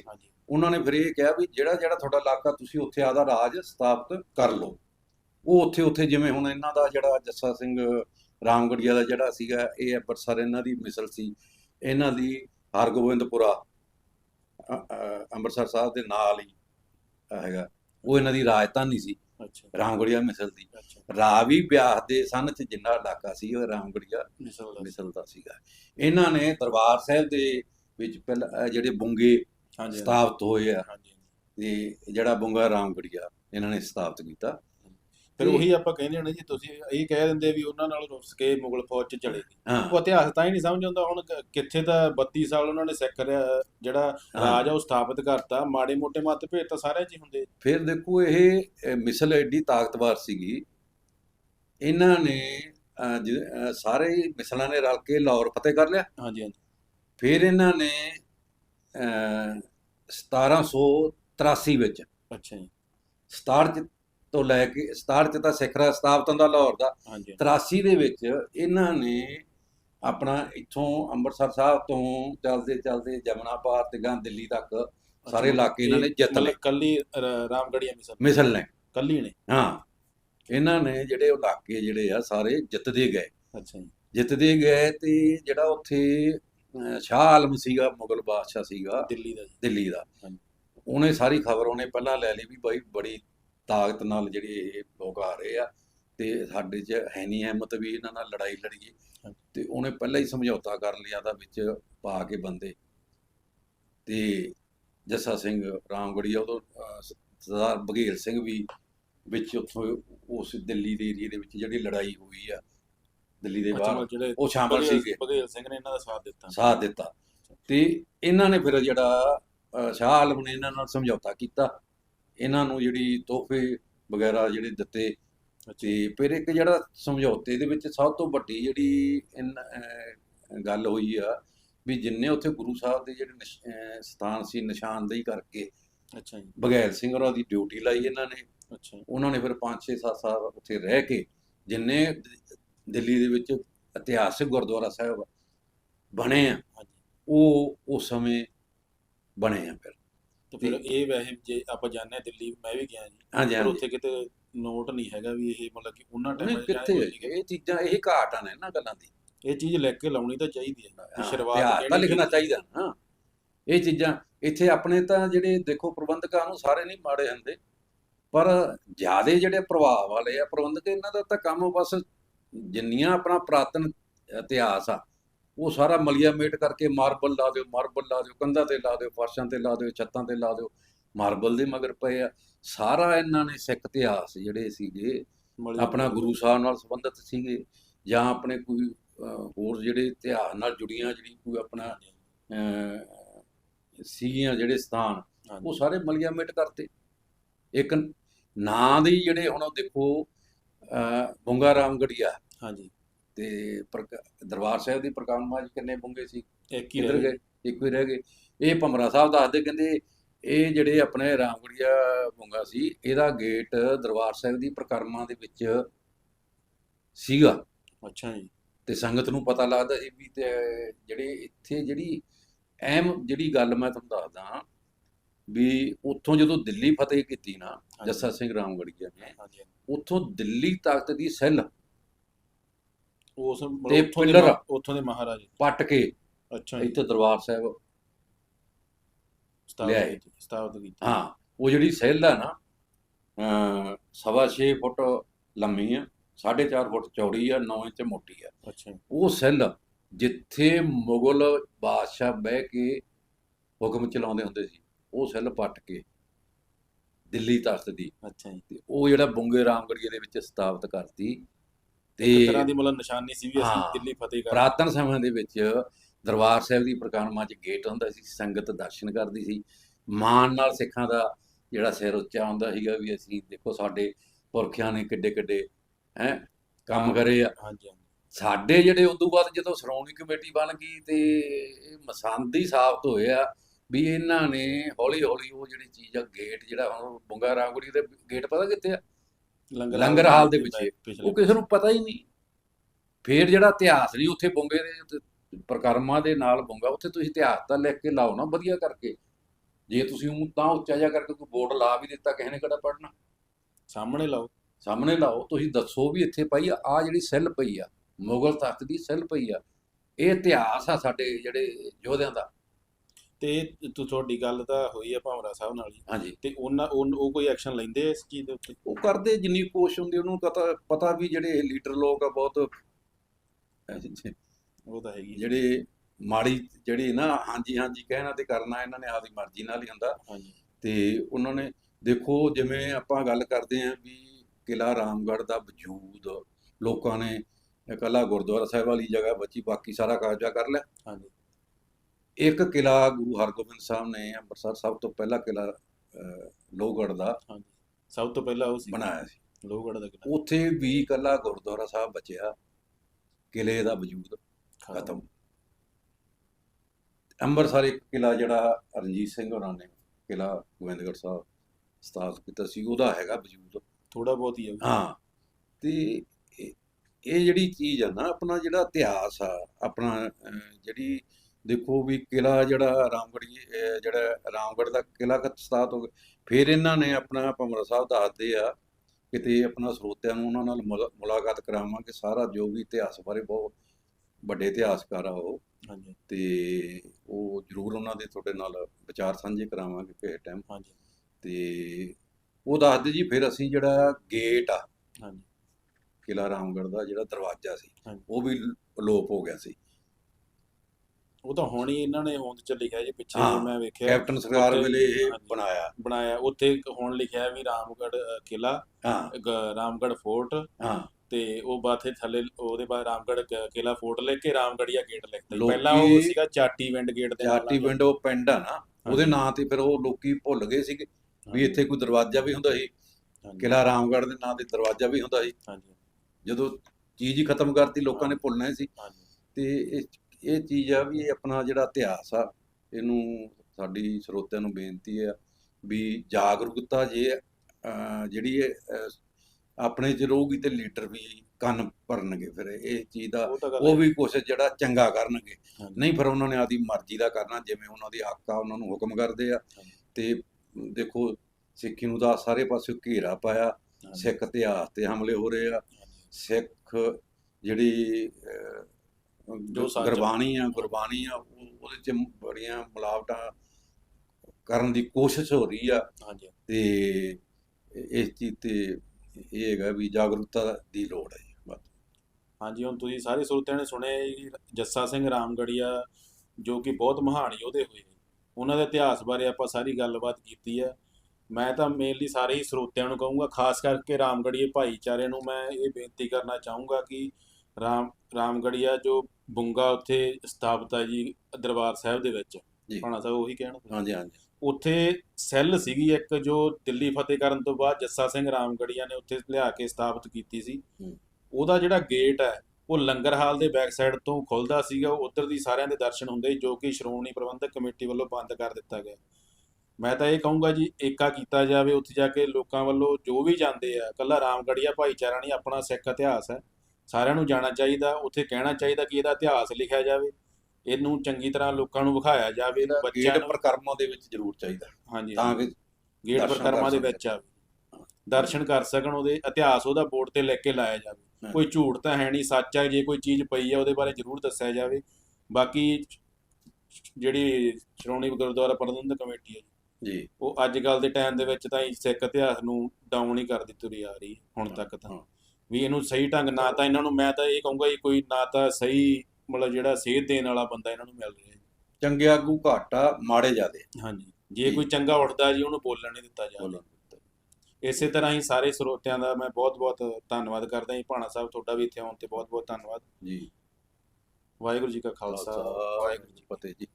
ਉਹਨਾਂ ਨੇ ਫਿਰ ਇਹ ਕਿਹਾ ਵੀ ਜਿਹੜਾ ਜਿਹੜਾ ਤੁਹਾਡਾ ਇਲਾਕਾ ਤੁਸੀਂ ਉੱਥੇ ਆਦਾ ਰਾਜ ਸਥਾਪਿਤ ਕਰ ਲਓ। ਉਹ ਉੱਥੇ ਉੱਥੇ ਜਿਵੇਂ ਹੁਣ ਇਹਨਾਂ ਦਾ ਜਿਹੜਾ ਜੱਸਾ ਸਿੰਘ ਰਾਮਗੜੀਆ ਦਾ ਜਿਹੜਾ ਸੀਗਾ ਇਹ ਅੰਮ੍ਰਿਤਸਰ ਇਹਨਾਂ ਦੀ ਮਿਸਲ ਸੀ। ਇਹਨਾਂ ਦੀ ਹਰਗੋਬਿੰਦਪੁਰਾ ਅੰਮ੍ਰਿਤਸਰ ਸਾਹਿਬ ਦੇ ਨਾਲ ਹੀ ਹੈਗਾ। ਉਹ ਇਹਨਾਂ ਦੀ ਰਾਜਧਾਨੀ ਸੀ। ਰਾਮਗੜੀਆ ਮਿਸਲ ਦੀ। ਅੱਛਾ। ਰਾਵੀ ਬਿਆਸ ਦੇ ਸੰਨ ਚ ਜਿੰਨਾ ਇਲਾਕਾ ਸੀ ਉਹ ਰਾਮਗੜੀਆ ਮਿਸਲ ਦਾ ਸੀਗਾ। ਇਹਨਾਂ ਨੇ ਦਰਬਾਰ ਸਾਹਿਬ ਦੇ ਵਿੱਚ ਪਹਿਲਾਂ ਜਿਹੜੇ ਬੁੰਗੇ ਸਥਾਪਿਤ ਹੋਏ ਆ ਤੇ ਜਿਹੜਾ ਬੁੰਗਾ ਰਾਮਗੜੀਆ ਇਹਨਾਂ ਨੇ ਸਥਾਪਿਤ ਕੀਤਾ। ਫਿਰ ਉਹੀ ਆਪਾਂ ਕਹਿੰਦੇ ਹਾਂ ਨਾ ਜੀ ਤੁਸੀਂ ਇਹ ਕਹਿ ਦਿੰਦੇ ਵੀ ਉਹਨਾਂ ਨਾਲ ਰੁੱਸ ਕੇ ਮੁਗਲ ਫੌਜ ਚ ਚਲੇ ਗਏ। ਉਹ ਇਤਿਹਾਸ ਤਾਂ ਹੀ ਨਹੀਂ ਸਮਝ ਆਉਂਦਾ ਹੁਣ ਕਿੱਥੇ ਤਾਂ 32 ਸਾਲ ਉਹਨਾਂ ਨੇ ਸਿੱਖ ਜਿਹੜਾ। ਰਾਜ ਆ ਉਹ ਸਥਾਪਿਤ ਕਰਤਾ ਮਾੜੇ ਮੋਟੇ ਮੱਤ ਭੇਦ ਤਾਂ 'ਚ ਹੀ ਹੁੰਦੇ ਫਿਰ ਦੇਖੋ ਇਹ ਮਿਸਲ ਐਡੀ ਤਾਕਤਵਰ ਸੀਗੀ ਇਹਨਾਂ ਨੇ ਜ- ਸਾਰੇ ਮਿਸਲਾਂ ਨੇ ਰਲ ਕੇ ਲਾਹੌਰ ਫਤਿਹ ਕਰ ਲਿਆ। ਹਾਂਜੀ ਹਾਂਜੀ। ਫਿਰ ਇਹਨਾਂ ਨੇ ਅ, 1783 ਵਿੱਚ ਅੱਛਾ ਜੀ। 67 ਚ ਤੋਂ ਲੈ ਕੇ 67 ਚ ਤਾਂ ਸਿੱਖ ਰਾਜ ਸਥਾਪਤ ਹੁੰਦਾ ਲਾਹੌਰ ਦਾ ਹਾਂਜੀ। 83 ਦੇ ਵਿੱਚ ਇਹਨਾਂ ਨੇ ਆਪਣਾ ਇੱਥੋਂ ਅੰਮ੍ਰਿਤਸਰ ਸਾਹਿਬ ਤੋਂ ਚੱਲਦੇ ਚੱਲਦੇ ਜਮਨਾ ਪਾਰ ਤੇ ਗਾਂ ਦਿੱਲੀ ਤੱਕ ਸਾਰੇ ਇਲਾਕੇ ਇਹਨਾਂ ਨੇ ਜਿੱਤ ਲਏ। ਕੱਲੀ ਰਾਮਗੜੀਆ ਮਿਸਲ? ਮਿਸਲ ਨੇ। ਕੱਲੀ ਨੇ? ਹਾਂ। ਇਹਨਾਂ ਨੇ ਜਿਹੜੇ ਇਲਾਕੇ ਜਿਹੜੇ ਆ ਸਾਰੇ ਜਿੱਤਦੇ ਗਏ। ਅੱਛਾ ਜੀ। ਜਿੱਤਦੇ ਗਏ ਤੇ ਜਿਹੜਾ ਉੱਥੇ ਸ਼ਾਹ ਆਲਮ ਸੀਗਾ ਮੁਗਲ ਬਾਦਸ਼ਾਹ ਸੀਗਾ ਦਿੱਲੀ ਦਾ ਦਿੱਲੀ ਦਾ। ਉਹਨੇ ਸਾਰੀ ਖਬਰ ਉਹਨੇ ਪਹਿਲਾਂ ਲੈ ਲਈ ਵੀ ਬਾਈ ਬੜੀ ਤਾਕਤ ਨਾਲ ਜਿਹੜੇ ਇਹ ਲੋਕ ਆ ਰਹੇ ਆ ਤੇ ਸਾਡੇ 'ਚ ਹੈ ਨਹੀਂ ਹਿੰਮਤ ਵੀ ਇਹਨਾਂ ਨਾਲ ਲੜਾਈ ਲੜੀਏ। ਤੇ ਉਹਨੇ ਪਹਿਲਾਂ ਹੀ ਸਮਝੌਤਾ ਕਰ ਲਿਆ ਦਾ ਵਿੱਚ ਪਾ ਕੇ ਬੰਦੇ। ਤੇ ਜੱਸਾ ਸਿੰਘ ਰਾਮਗੜੀਆ ਉਦੋਂ ਸਰਦਾਰ ਬਘੇਲ ਸਿੰਘ ਵੀ ਵਿੱਚ ਉੱਥੋਂ ਉਸ ਦਿੱਲੀ ਦੇ ਏਰੀਏ ਦੇ ਵਿੱਚ ਜਿਹੜੀ ਲੜਾਈ ਹੋਈ ਆ ਦਿੱਲੀ ਦੇ ਬਾਹਰ ਉਹ ਸ਼ਾਮਲ ਸੀਗੇ। ਬਘੇਲ ਸਿੰਘ ਨੇ ਇਹਨਾਂ ਦਾ ਸਾਥ ਦਿੱਤਾ। ਸਾਥ ਦਿੱਤਾ। ਤੇ ਇਹਨਾਂ ਨੇ ਫਿਰ ਜਿਹੜਾ ਸ਼ਾਹ ਆਲਮ ਨੇ ਇਹਨਾਂ ਨਾਲ ਸਮਝੌਤਾ ਕੀਤਾ। ਇਹਨਾਂ ਨੂੰ ਜਿਹੜੀ ਤੋਹਫੇ ਵਗੈਰਾ ਜਿਹੜੇ ਦਿੱਤੇ ਤੇ ਫਿਰ ਇੱਕ ਜਿਹੜਾ ਸਮਝੌਤੇ ਦੇ ਵਿੱਚ ਸਭ ਤੋਂ ਵੱਡੀ ਜਿਹੜੀ ਗੱਲ ਹੋਈ ਆ ਵੀ ਜਿੰਨੇ ਉੱਥੇ ਗੁਰੂ ਸਾਹਿਬ ਦੇ ਜਿਹੜੇ ਸਥਾਨ ਸੀ ਨਿਸ਼ਾਨਦੇਹੀ ਕਰਕੇ ਅੱਛਾ ਜੀ। ਬਘੈਲ ਸਿੰਘ ਹੋਰਾਂ ਦੀ ਡਿਊਟੀ ਲਾਈ ਇਹਨਾਂ ਨੇ। ਅੱਛਾ ਉਹਨਾਂ ਨੇ ਫਿਰ 5-6 7 ਸਾਲ ਉੱਥੇ ਰਹਿ ਕੇ ਜਿੰਨੇ ਦਿੱਲੀ ਦੇ ਵਿੱਚ ਇਤਿਹਾਸਿਕ ਗੁਰਦੁਆਰਾ ਸਾਹਿਬ ਬਣੇ ਆ ਉਹ ਉਸ ਸਮੇਂ ਬਣੇ ਆ ਫਿਰ। ਤੇ ਫਿਰ ਇਹ ਵੈਸੇ ਜੇ ਆਪਾਂ ਜਾਣਦੇ ਦਿੱਲੀ ਮੈਂ ਵੀ ਗਿਆ ਜੀ। ਹਾਂਜੀ ਪਰ ਉੱਥੇ ਕਿਤੇ ਨੋਟ ਨਹੀਂ ਹੈਗਾ ਵੀ ਇਹ ਮਤਲਬ ਕਿ ਉਹਨਾਂ ਟਾਈਮ ਕਿੱਥੇ ਇਹ ਚੀਜ਼ਾਂ ਇਹ ਘਾਟ ਨੇ ਇਹਨਾਂ ਗੱਲਾਂ ਦੀ। ਇਹ ਚੀਜ਼ ਲਿਖ ਕੇ ਲਾਉਣੀ ਤਾਂ ਚਾਹੀਦੀ ਹੈ। ਸ਼ੁਰੂਆਤ ਤਾਂ ਲਿਖਣਾ? ਚਾਹੀਦਾ ਹਾਂ। ਇਹ ਚੀਜ਼ਾਂ ਇੱਥੇ ਆਪਣੇ ਤਾਂ ਜਿਹੜੇ ਦੇਖੋ ਪ੍ਰਬੰਧਕਾਂ ਨੂੰ ਸਾਰੇ ਨਹੀਂ ਮਾੜੇ ਹੁੰਦੇ ਪਰ ਜਿਆਦੇ ਜਿਹੜੇ ਪ੍ਰਭਾਵ ਵਾਲੇ ਆ ਪ੍ਰਬੰਧਕ ਇਹਨਾਂ ਦਾ ਤਾਂ ਕੰਮ ਬਸ ਜਿੰਨੀਆਂ ਆਪਣਾ ਪ੍ਰਾਤਨ ਇਤਿਹਾਸ ਆ ਉਹ ਸਾਰਾ ਮਲੀਆ ਮੇਟ ਕਰਕੇ ਮਾਰਬਲ ਲਾ ਦਿਓ ਮਾਰਬਲ ਲਾ ਦਿਓ ਕੰਧਾਂ ਤੇ ਲਾ ਦਿਓ ਫਰਸ਼ਾਂ ਤੇ ਲਾ ਦਿਓ ਛੱਤਾਂ ਤੇ ਲਾ ਦਿਓ ਮਾਰਬਲ ਦੇ ਮਗਰ ਪਏ ਆ। ਸਾਰਾ ਇਹਨਾਂ ਨੇ ਸਿੱਖ ਇਤਿਹਾਸ ਜਿਹੜੇ ਸੀਗੇ ਆਪਣਾ ਗੁਰੂ ਸਾਹਿਬ ਨਾਲ ਸੰਬੰਧਿਤ ਸੀਗੇ ਜਾਂ ਆਪਣੇ ਕੋਈ ਹੋਰ ਜਿਹੜੇ ਇਤਿਹਾਸ ਨਾਲ ਜੁੜੀਆਂ ਜਿਹੜੀ ਕੋਈ ਆਪਣਾ ਸੀਗੀਆਂ ਜਿਹੜੇ ਸਥਾਨ ਉਹ ਸਾਰੇ ਮਲੀਆਮੇਟ ਕਰਤੇ। ਇੱਕ ਨਾਂ ਦੀ ਜਿਹੜੇ ਹੁਣ ਉਹ ਦੇਖੋ ਬੁੰਗਾ ਰਾਮਗੜੀਆ। ਹਾਂਜੀ। ਤੇ ਦਰਬਾਰ ਸਾਹਿਬ ਦੀ ਪ੍ਰਕਾਰਮਾਂ 'ਚ ਕਿੰਨੇ ਬੁੰਗੇ ਸੀ? ਇੱਕ ਹੀ ਰਹਿ ਗਏ? ਇੱਕ ਹੀ ਰਹਿ ਗਏ। ਇਹ ਭਮਰਾ ਸਾਹਿਬ ਦੱਸਦੇ ਕਹਿੰਦੇ ਇਹ ਜਿਹੜੇ ਆਪਣੇ ਰਾਮਗੜੀਆ ਬੁੰਗਾ ਸੀ ਇਹਦਾ ਗੇਟ ਦਰਬਾਰ ਸਾਹਿਬ ਦੀ ਪ੍ਰਕਰਮਾਂ ਦੇ ਵਿੱਚ ਸੀਗਾ। ਅੱਛਾ ਜੀ। ਤੇ ਸੰਗਤ ਨੂੰ ਪਤਾ ਲੱਗਦਾ ਸੀ ਵੀ ਤੇ ਜਿਹੜੇ ਇੱਥੇ ਜਿਹੜੀ ਅਹਿਮ ਜਿਹੜੀ ਗੱਲ ਮੈਂ ਤੁਹਾਨੂੰ ਦੱਸਦਾ ਵੀ ਉੱਥੋਂ ਜਦੋਂ ਦਿੱਲੀ ਫਤਿਹ ਕੀਤੀ ਨਾ ਜੱਸਾ ਸਿੰਘ ਰਾਮਗੜੀਆ ਨੇ ਉੱਥੋਂ ਦਿੱਲੀ ਤਖਤ ਦੀ ਸੈੱਲ ਉਸ ਤੇ ਉੱਥੋਂ ਦੇ। ਮਹਾ- ਉੱਥੋਂ ਦੇ ਮਹਾਰਾਜ। ਪੱਟ ਕੇ ਅੱਛਾ ਜੀ। ਇੱਥੇ ਦਰਬਾਰ ਸਾਹਿਬ ਸਥਾਪਿਤ ਲਿਆਏ। ਕੀਤੀ ਸਥਾਪਿਤ ਕੀਤੀ। ਹਾਂ ਉਹ ਜਿਹੜੀ ਸੈੱਲ ਆ ਨਾ ਅਹ ਸਵਾ ਛੇ ਫੁੱਟ ਲੰਮੀ ਆ 4.5 ਫੁੱਟ ਚੌੜੀ ਆ 9 ਇੰਚ ਮੋਟੀ ਆ। ਅੱਛਾ ਜੀ। ਉਹ ਸੈੱਲ ਜਿੱਥੇ ਮੁਗਲ ਬਾਦਸ਼ਾਹ ਬਹਿ ਕੇ ਹੁਕਮ ਚਲਾਉਂਦੇ ਹੁੰਦੇ ਸੀ ਉਹ ਸੈੱਲ ਪੱਟ ਕੇ ਦਿੱਲੀ ਤਖਤ ਦੀ ਅੱਛਾ ਜੀ। ਤੇ ਉਹ ਜਿਹੜਾ ਬੁੰਗੇ ਰਾਮਗੜੀਏ ਦੇ ਵਿੱਚ ਸਥਾਪਿਤ ਕਰਤੀ ਇੱਕ ਤਰ੍ਹਾਂ ਦੀ ਮਤਲਬ ਨਿਸ਼ਾਨੀ ਸੀ ਵੀ ਅਸੀਂ। ਦਿੱਲੀ ਫਤਿਹ ਕਰ ਪ੍ਰਾਤਨ ਸਮੇਂ ਦੇ ਵਿੱਚ ਦਰਬਾਰ ਸਾਹਿਬ ਦੀ ਪ੍ਰਕਾਰਮਾ 'ਚ ਗੇਟ ਹੁੰਦਾ ਸੀ ਸੰਗਤ ਦਰਸ਼ਨ ਕਰਦੀ ਸੀ। ਮਾਣ ਨਾਲ ਸਿੱਖਾਂ ਦਾ ਜਿਹੜਾ ਸਿਰ ਉੱਚਾ ਹੁੰਦਾ ਸੀਗਾ ਵੀ ਅਸੀਂ ਦੇਖੋ ਸਾਡੇ ਪੁਰਖਿਆਂ ਨੇ ਕਿੱਡੇ ਕਿੱਡੇ ਹੈ ਕੰਮ ਕਰੇ ਆ। ਹਾਂਜੀ ਸਾਡੇ ਜਿਹੜੇ ਉਦੋਂ ਬਾਅਦ ਜਦੋਂ ਸ਼੍ਰੋਮਣੀ ਕਮੇਟੀ ਬਣ ਗਈ ਤੇ ਇਹ ਮਸੰਦ ਹੀ ਸਾਬਤ ਹੋਇਆ ਵੀ ਇਹਨਾਂ ਨੇ ਹੌਲੀ ਹੌਲੀ ਉਹ ਜਿਹੜੀ ਚੀਜ਼ ਆ ਗੇਟ ਜਿਹੜਾ ਹੁਣ ਬੁੰਗਾ ਰਾਮਗੜੀ ਦੇ ਗੇਟ ਪਤਾ ਕਿੱਥੇ ਆ? ਲੰਗਰ ਹਾਲ ਦੇ। ਪਿਛਲੇ ਉਹ ਕਿਸੇ ਨੂੰ ਪਤਾ ਹੀ ਨਹੀਂ। ਫੇਰ ਜਿਹੜਾ ਇਤਿਹਾਸ ਨਹੀਂ ਉੱਥੇ ਬੁੰਗੇ ਦੇ ਪ੍ਰਕਰਮਾਂ ਦੇ ਨਾਲ ਬੁੰਗਾ ਉੱਥੇ ਤੁਸੀਂ ਇਤਿਹਾਸ ਤਾਂ ਲਿਖ ਕੇ ਲਾਓ ਨਾ ਵਧੀਆ ਕਰਕੇ। ਜੇ ਤੁਸੀਂ ਊਂ ਤਾਂ ਉੱਚਾ ਜਿਹਾ ਕਰਕੇ ਕੋਈ ਬੋਰਡ ਲਾ ਵੀ ਦਿੱਤਾ ਕਿਸੇ ਨੇ ਕਿਹੜਾ ਪੜਨਾ ਸਾਹਮਣੇ ਲਾਓ। ਸਾਹਮਣੇ ਲਾਓ ਤੁਸੀਂ ਦੱਸੋ ਵੀ ਇੱਥੇ ਪਈ ਆ ਆ ਜਿਹੜੀ ਸੈੱਲ ਪਈ ਆ ਮੁਗਲ ਤਖਤ ਦੀ ਸੈੱਲ ਪਈ ਆ ਇਹ ਇਤਿਹਾਸ ਆ ਸਾਡੇ ਜਿਹੜੇ ਯੋਧਿਆਂ ਦਾ। ਤੇ ਤੁ- ਤੁਹਾਡੀ ਗੱਲ ਤਾਂ ਹੋਈ ਆ ਭਾਵਰਾ ਸਾਹਿਬ ਨਾਲ ਹੀ। ਹਾਂਜੀ। ਤੇ ਉਹਨਾਂ ਉਹ ਉਹ ਕੋਈ ਐਕਸ਼ਨ ਲੈਂਦੇ ਆ ਇਸ ਚੀਜ਼ ਦੇ ਉੱਤੇ? ਉਹ ਕਰਦੇ ਜਿੰਨੀ ਕੋਸ਼ਿਸ਼ ਹੁੰਦੀ ਉਹਨੂੰ ਪਤਾ ਪਤਾ ਵੀ ਜਿਹੜੇ ਲੀਡਰ ਲੋਕ ਆ ਬਹੁਤ ਉਹ ਤਾਂ ਹੈਗੀ ਜਿਹੜੇ ਮਾੜੀ ਜਿਹੜੀ ਨਾ ਹਾਂਜੀ ਹਾਂਜੀ ਕਹਿਣਾ ਤੇ ਕਰਨਾ ਇਹਨਾਂ ਨੇ ਆਪਦੀ ਮਰਜ਼ੀ ਨਾਲ ਹੀ ਹੁੰਦਾ। ਹਾਂਜੀ। ਤੇ ਉਹਨਾਂ ਨੇ ਦੇਖੋ ਜਿਵੇਂ ਆਪਾਂ ਗੱਲ ਕਰਦੇ ਆਂ ਵੀ ਕਿਲਾ ਰਾਮਗੜ੍ਹ ਦਾ ਵਜੂਦ ਲੋਕਾਂ ਨੇ ਇਕੱਲਾ ਗੁਰਦੁਆਰਾ ਸਾਹਿਬ ਵਾਲੀ ਜਗ੍ਹਾ ਬਚੀ ਬਾਕੀ ਸਾਰਾ ਕਬਜ਼ਾ ਕਰ ਲਿਆ। ਹਾਂਜੀ। ਇੱਕ ਕਿਲਾ ਗੁਰੂ ਹਰਗੋਬਿੰਦ ਸਾਹਿਬ ਨੇ ਅੰਮ੍ਰਿਤਸਰ ਸਭ ਤੋਂ ਪਹਿਲਾ ਕਿਲਾ ਅਹ, ਲੋਹਗੜ੍ਹ ਦਾ ਸਭ ਤੋਂ ਪਹਿਲਾਂ ਉਹ ਸੀ ਬਣਾਇਆ ਸੀ। ਲੋਹਗੜ੍ਹ ਦਾ ਕਿਲਾ। ਉੱਥੇ ਵੀ ਇਕੱਲਾ ਗੁਰਦੁਆਰਾ ਸਾਹਿਬ ਬਚਿਆ। ਕਿਲੇ ਦਾ ਵਜੂਦ ਖਤਮ। ਅੰਮ੍ਰਿਤਸਰ ਇੱਕ ਕਿਲਾ ਜਿਹੜਾ ਰਣਜੀਤ ਸਿੰਘ ਹੋਰਾਂ ਨੇ ਕਿਲਾ ਗੋਬਿੰਦਗੜ੍ਹ ਸਾਹਿਬ ਸਥਾਪਿਤ ਕੀਤਾ ਸੀ ਉਹਦਾ ਹੈਗਾ ਵਜੂਦ। ਥੋੜਾ ਬਹੁਤ ਹੀ ਆ। ਹਾਂ। ਤੇ ਇਹ ਜਿਹੜੀ ਚੀਜ਼ ਆ ਨਾ ਆਪਣਾ ਜਿਹੜਾ ਇਤਿਹਾਸ ਆ ਆਪਣਾ ਜਿਹੜੀ ਦੇਖੋ ਵੀ ਕਿਲਾ ਜਿਹੜਾ ਰਾਮਗੜ੍ਹ ਅਹ, ਜਿਹੜਾ ਰਾਮਗੜ੍ਹ ਦਾ ਕਿਲਾ ਕਦ ਸਥਾਪਿਤ ਹੋ ਗਿਆ ਫਿਰ ਇਹਨਾਂ ਨੇ ਆਪਣਾ ਭਮਰਾ ਸਾਹਿਬ ਦੱਸਦੇ ਆ ਕਿਤੇ ਆਪਣਾ ਸਰੋਤਿਆਂ ਨੂੰ ਉਹਨਾਂ ਨਾਲ ਮੁਲਾ- ਮੁਲਾਕਾਤ ਕਰਾਵਾਂਗੇ ਸਾਰਾ ਜੋ ਵੀ ਇਤਿਹਾਸ ਬਾਰੇ ਬਹੁਤ ਵੱਡੇ ਇਤਿਹਾਸਕਾਰ ਆ ਉਹ। ਹਾਂਜੀ। ਤੇ ਉਹ ਜ਼ਰੂਰ ਉਹਨਾਂ ਦੇ ਤੁਹਾਡੇ ਨਾਲ ਵਿਚਾਰ ਸਾਂਝੇ ਕਰਾਵਾਂਗੇ ਕਿਸੇ ਟਾਈਮ ਹਾਂਜੀ। ਤੇ ਉਹ ਦੱਸਦੇ ਜੀ ਫਿਰ ਅਸੀਂ ਜਿਹੜਾ ਗੇਟ ਆ ਹਾਂਜੀ। ਕਿਲਾ ਰਾਮਗੜ੍ਹ ਦਾ ਜਿਹੜਾ ਦਰਵਾਜ਼ਾ ਸੀ। ਉਹ ਵੀ ਅਲੋਪ ਹੋ ਗਿਆ ਸੀ। ਉਹ ਤਾਂ ਹੁਣ ਹੀ ਇਹਨਾਂ ਨੇ ਹੋਂਦ ਚ ਲਿਖਿਆ ਜੀ ਪਿੱਛੇ ਹਾਂ, ਮੈਂ ਵੇਖਿਆ ਕੈਪਟਨ ਸਰਕਾਰ ਉੱਥੇ ਵੇਲੇ ਇਹ ਹਾਂਜੀ। ਬਣਾਇਆ। ਬਣਾਇਆ। ਉੱਥੇ ਇੱਕ ਹੁਣ ਲਿਖਿਆ ਵੀ ਰਾਮਗੜ੍ਹ ਅ, ਕਿਲਾ ਹਾਂ। ਰਾਮਗੜ੍ਹ ਫੋਰਟ। ਹਾਂ। ਤੇ ਉਹ ਬਾਥੇ ਥੱਲੇ ਉਹਦੇ ਬਾਅਦ ਰਾਮਗੜ੍ਹ ਕ- ਕਿਲਾ ਫੋਰਟ ਲਿਖ ਕੇ ਰਾਮਗੜੀਆ ਗੇਟ ਲਿਖਤਾ ਜੀ। ਲੋਕੀ- ਪਹਿਲਾਂ ਉਹ ਸੀਗਾ ਚਾਟੀ ਵਿੰਡ ਗੇਟ ਦੇ ਨਾਲ। ਚਾਟੀ ਪਿੰਡ ਉਹ ਪਿੰਡ ਆ ਨਾ ਉਹਦੇ ਹਾਂਜੀ। ਨਾਂ ਤੇ ਫਿਰ ਉਹ ਲੋਕੀ ਭੁੱਲ ਗਏ ਸੀਗੇ ਵੀ ਇੱਥੇ ਕੋਈ ਦਰਵਾਜ਼ਾ ਵੀ ਹੁੰਦਾ ਸੀ। ਹਾਂਜੀ, ਕਿਲਾ ਰਾਮਗੜ੍ਹ ਦੇ ਨਾਂ ਤੇ ਦਰਵਾਜ਼ਾ ਵੀ ਹੁੰਦਾ ਸੀ। ਹਾਂਜੀ। ਜਦੋਂ ਚੀਜ਼ ਹੀ ਖਤਮ ਕਰਤੀ ਲੋਕਾਂ ਨੇ ਭੁੱਲਣਾ ਹੀ ਸੀ। ਹਾਂਜੀ। ਤੇ ਇਹ ਇਹ ਚੀਜ਼ ਆ ਵੀ ਇਹ ਆਪਣਾ ਜਿਹੜਾ ਇਤਿਹਾਸ ਆ ਇਹਨੂੰ ਸਾਡੀ ਸਰੋਤਿਆਂ ਨੂੰ ਬੇਨਤੀ ਆ ਵੀ ਜਾਗਰੂਕਤਾ ਜੇ ਜਿਹੜੀ ਇਹ ਆਪਣੇ ਚ ਰਹੂਗੀ ਤੇ ਲੀਡਰ ਵੀ ਕੰਨ ਭਰਨਗੇ ਫਿਰ ਇਹ ਚੀਜ਼ ਦਾ ਉਹ ਵੀ ਕੁਛ ਜਿਹੜਾ ਚੰਗਾ ਕਰਨਗੇ। ਨਹੀਂ ਫਿਰ ਉਹਨਾਂ ਨੇ ਆਦੀ ਮਰਜ਼ੀ ਦਾ ਕਰਨਾ ਜਿਵੇਂ ਉਹਨਾਂ ਦੀ ਹੱਕ ਆ ਉਹਨਾਂ ਨੂੰ ਹੁਕਮ ਕਰਦੇ ਆ। ਤੇ ਦੇਖੋ ਸਿੱਖੀ ਨੂੰ ਤਾਂ ਸਾਰੇ ਪਾਸੇ ਘੇਰਾ ਪਾਇਆ ਸਿੱਖ ਇਤਿਹਾਸ ਤੇ ਹਮਲੇ ਹੋ ਰਹੇ ਆ। ਸਿੱਖ ਜਿਹੜੀ ਜੋ ਗੁਰਬਾਣੀ ਆ ਗੁਰਬਾਣੀ ਆ ਉਹ- ਉਹਦੇ ਚ ਬੜੀਆਂ ਮਿਲਾਵਟਾਂ ਕਰਨ ਦੀ ਕੋਸ਼ਿਸ਼ ਹੋ ਰਹੀ ਆ। ਹਾਂਜੀ। ਤੇ ਇਸ ਚੀਜ਼ ਤੇ ਇਹ ਹੈਗਾ ਵੀ ਜਾਗਰੂਕਤਾ ਦੀ ਲੋੜ ਹੈ। ਹਾਂਜੀ ਹੁਣ ਤੁਸੀਂ ਸਾਰੇ ਸਰੋਤਿਆਂ ਨੇ ਸੁਣਿਆ ਜੱਸਾ ਸਿੰਘ ਰਾਮਗੜੀਆ ਜੋ ਕਿ ਬਹੁਤ ਮਹਾਨ ਯੋਧੇ ਹੋਏ ਉਹਨਾਂ ਦੇ ਇਤਿਹਾਸ ਬਾਰੇ ਆਪਾਂ ਸਾਰੀ ਗੱਲਬਾਤ ਕੀਤੀ ਆ। ਮੈਂ ਤਾਂ ਮੇਨਲੀ ਸਾਰੇ ਹੀ ਸਰੋਤਿਆਂ ਨੂੰ ਕਹੂੰਗਾ ਖਾਸ ਕਰਕੇ ਰਾਮਗੜੀਏ ਭਾਈਚਾਰੇ ਨੂੰ ਮੈਂ ਇਹ ਬੇਨਤੀ ਕਰਨਾ ਚਾਹੂੰਗਾ ਕਿ ਰਾਮ ਰਾਮਗੜੀਆ ਜੋ ਬੁੰਗਾ ਉੱਥੇ ਸਥਾਪਿਤ ਹੈ ਜੀ ਦਰਬਾਰ ਸਾਹਿਬ ਦੇ ਵਿੱਚ। ਜੀ। ਭਾਣਾ ਸਾਹਿਬ ਉਹੀ ਕਹਿਣ ਹਾਂਜੀ ਹਾਂਜੀ। ਉੱਥੇ ਸੈੱਲ ਸੀਗੀ ਇੱਕ ਜੋ ਦਿੱਲੀ ਫਤਿਹ ਕਰਨ ਤੋਂ ਬਾਅਦ ਜੱਸਾ ਸਿੰਘ ਰਾਮਗੜੀਆ ਨੇ ਉੱਥੇ ਲਿਆ ਕੇ ਸਥਾਪਿਤ ਕੀਤੀ ਸੀ। ਉਹਦਾ ਜਿਹੜਾ ਗੇਟ ਹੈ ਉਹ ਲੰਗਰ ਹਾਲ ਦੇ ਬੈਕ ਸਾਈਡ ਤੋਂ ਖੁੱਲਦਾ ਸੀਗਾ। ਉਧਰ ਦੀ ਸਾਰਿਆਂ ਦੇ ਦਰਸ਼ਨ ਹੁੰਦੇ ਜੋ ਕਿ ਸ਼੍ਰੋਮਣੀ ਪ੍ਰਬੰਧਕ ਕਮੇਟੀ ਵੱਲੋਂ ਬੰਦ ਕਰ ਦਿੱਤਾ ਗਿਆ। ਮੈਂ ਤਾਂ ਇਹ ਕਹੂੰਗਾ ਜੀ ਏਕਾ ਕੀਤਾ ਜਾਵੇ ਉੱਥੇ ਜਾ ਕੇ ਲੋਕਾਂ ਵੱਲੋਂ ਜੋ ਵੀ ਜਾਂਦੇ ਆ ਕੱਲਾ ਰਾਮਗੜੀਆ ਭਾਈਚਾਰਾ ਨਹੀਂ ਆਪਣਾ ਸਿੱਖ ਇਤਿਹਾਸ ਹੈ। ਸਾਰਿਆਂ ਨੂੰ ਜਾਣਾ ਚਾਹੀਦਾ ਉੱਥੇ ਕਹਿਣਾ ਚਾਹੀਦਾ ਕਿ ਇਹਦਾ ਇਤਿਹਾਸ ਲਿਖਿਆ ਜਾਵੇ ਇਹਨੂੰ ਚੰਗੀ ਤਰ੍ਹਾਂ ਲੋਕਾਂ ਨੂੰ ਵਿਖਾਇਆ ਜਾਵੇ ਬੱਚਿਆਂ ਨੂੰ ਪ੍ਰਕਰਮਾਂ ਦੇ ਵਿੱਚ ਜ਼ਰੂਰ ਚਾਹੀਦਾ। ਹਾਂਜੀ ਤਾਂ ਕਿ ਗੇਟ ਪ੍ਰਕਰਮਾਂ ਕਰ ਦੇ। ਵਿੱਚ ਆਵੇ ਦਰਸ਼ਨ ਕਰ ਸਕਣ ਉਹਦੇ ਇਤਿਹਾਸ ਉਹਦਾ ਬੋਰਡ ਤੇ ਲਿਖ ਕੇ ਲਾਇਆ ਜਾਵੇ। ਕੋਈ ਝੂਠ ਤਾਂ ਹੈ ਨਹੀਂ ਸੱਚ ਹੈ ਜੇ ਕੋਈ ਚੀਜ਼ ਪਈ ਹੈ ਉਹਦੇ ਬਾਰੇ ਜ਼ਰੂਰ ਦੱਸਿਆ ਜਾਵੇ। ਬਾਕੀ ਜਿਹੜੀ ਸ਼੍ਰੋਮਣੀ ਗੁਰਦੁਆਰਾ ਪ੍ਰਬੰਧਕ ਕਮੇਟੀ ਹੈ ਜੀ। ਉਹ ਅੱਜ ਕੱਲ ਦੇ ਟਾਈਮ ਦੇ ਵਿੱਚ ਤਾਂ ਸਿੱਖ ਇਤਿਹਾਸ ਨੂੰ ਡਾਊਨ ਹੀ ਕਰਦੀ ਤੁਰੀ ਆ ਰਹੀ ਹੁਣ ਤੱਕ ਤਾਂ। ਵੀ ਇਹਨੂੰ ਸਹੀ ਢੰਗ ਨਾ ਤਾਂ ਇਹਨਾਂ ਨੂੰ ਮੈਂ ਤਾਂ ਇਹ ਕਹੂੰਗਾ ਜੀ ਕੋਈ ਨਾ ਤਾਂ ਸਹੀ ਮਤਲਬ ਜਿਹੜਾ ਸੇਧ ਦੇਣ ਵਾਲਾ ਬੰਦਾ ਇਹਨਾਂ ਨੂੰ ਮਿਲ ਰਿਹਾ ਚੰਗੇ ਆਗੂ ਘਾਟਾ ਮਾੜੇ ਜਾਦੇ ਹਾਂਜੀ ਜੇ ਜੀ। ਕੋਈ ਚੰਗਾ ਉੱਠਦਾ ਜੀ ਉਹਨੂੰ ਬੋਲਣ ਨਹੀਂ ਦਿੱਤਾ ਜਾਂਦਾ। ਇਸੇ ਤਰ੍ਹਾਂ ਹੀ ਸਾਰੇ ਸਰੋਤਿਆਂ ਦਾ ਮੈਂ ਬਹੁਤ-ਬਹੁਤ ਧੰਨਵਾਦ ਕਰਦਾ ਹਾਂ ਭਾਣਾ ਸਾਹਿਬ ਤੁਹਾਡਾ ਵੀ ਇੱਥੇ ਆਉਣ ਤੇ ਬਹੁਤ-ਬਹੁਤ ਧੰਨਵਾਦ। ਜੀ। ਵਾਹਿਗੁਰੂ ਜੀ ਕਾ ਖਾਲਸਾ। ਵਾਹਿਗੁਰੂ ਜੀ ਫਤਿਹ ਜੀ।